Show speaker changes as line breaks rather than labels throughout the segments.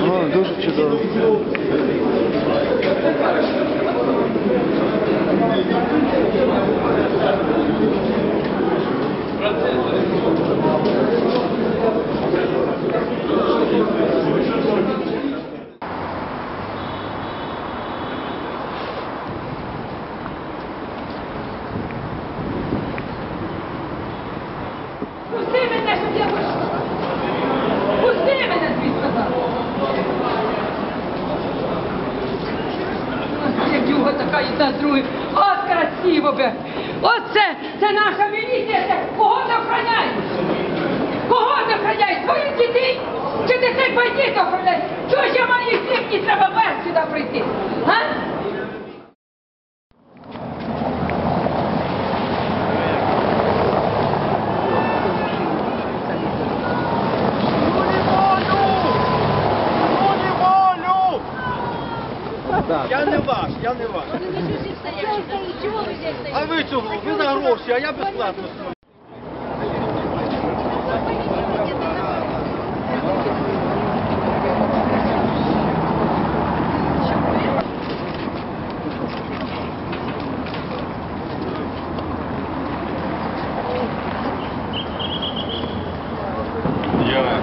О, дуже чудово.
Я вийшла. Пусти така одна з другою. От красиво. Оце, це наша міліція. Це кого ти охороняєш? Кого ти охороняєш? Своїх дітей? Чи дітей бандитів охороняєш? Чого ж я маю їх не треба вверх сюди прийти?
Я не ваш, я не ваш.
Чего вы здесь стоите?
А ви чого? Ви за гроші, а я безплатно.
Я е,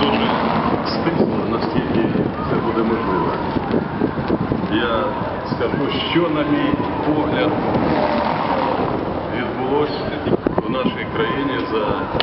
дуже стисну, наскільки Я скажу, що, на мій погляд, відбулося в нашій країні за три останні